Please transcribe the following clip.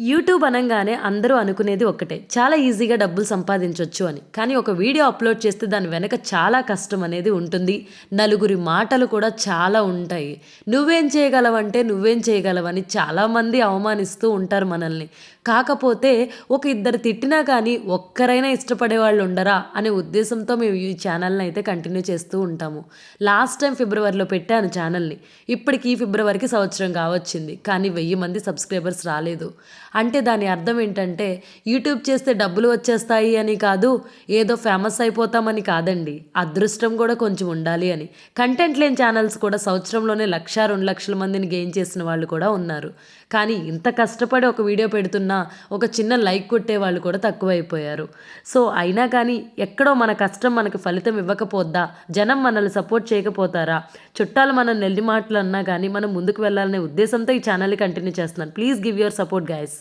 YouTube అనగానే అందరూ అనుకునేది ఒక్కటే. చాలా ఈజీగా డబ్బులు సంపాదించవచ్చు అని. కానీ ఒక వీడియో అప్లోడ్ చేస్తే దాని వెనక చాలా కష్టం అనేది ఉంటుంది. నలుగురి మాటలు కూడా చాలా ఉంటాయి. నువ్వేం చేయగలవంటే నువ్వేం చేయగలవని చాలామంది అవమానిస్తూ ఉంటారు మనల్ని. కాకపోతే ఒక ఇద్దరు తిట్టినా కానీ ఒక్కరైనా ఇష్టపడే వాళ్ళు ఉండరా అనే ఉద్దేశంతో మేము ఈ ఛానల్ని అయితే కంటిన్యూ చేస్తూ ఉంటాము. లాస్ట్ టైం ఫిబ్రవరిలో పెట్టాను ఛానల్ని. ఇప్పటికీ ఫిబ్రవరికి సంవత్సరం కావచ్చింది. కానీ వెయ్యి మంది సబ్స్క్రైబర్స్ రాలేదు. అంటే దాని అర్థం ఏంటంటే యూట్యూబ్ చేస్తే డబ్బులు వచ్చేస్తాయి అని కాదు ఏదో ఫేమస్ అయిపోతామని కాదండి. అదృష్టం కూడా కొంచెం ఉండాలి అని. కంటెంట్ లేని ఛానల్స్ కూడా సంవత్సరంలోనే లక్ష రెండు లక్షల మందిని గెయిన్ చేసిన వాళ్ళు కూడా ఉన్నారు. కానీ ఇంత కష్టపడి ఒక వీడియో పెడుతున్నా ఒక చిన్న లైక్ కొట్టే వాళ్ళు కూడా తక్కువైపోయారు. సో అయినా కానీ ఎక్కడో మన కష్టం మనకు ఫలితం ఇవ్వకపోద్దా? జనం మనల్ని సపోర్ట్ చేయకపోతారా? చుట్టాలు మనం నెల్లి మాటలు అన్నా కానీ మనం ముందుకు వెళ్ళాలనే ఉద్దేశంతో ఈ ఛానల్ని కంటిన్యూ చేస్తున్నాను. Please give your support guys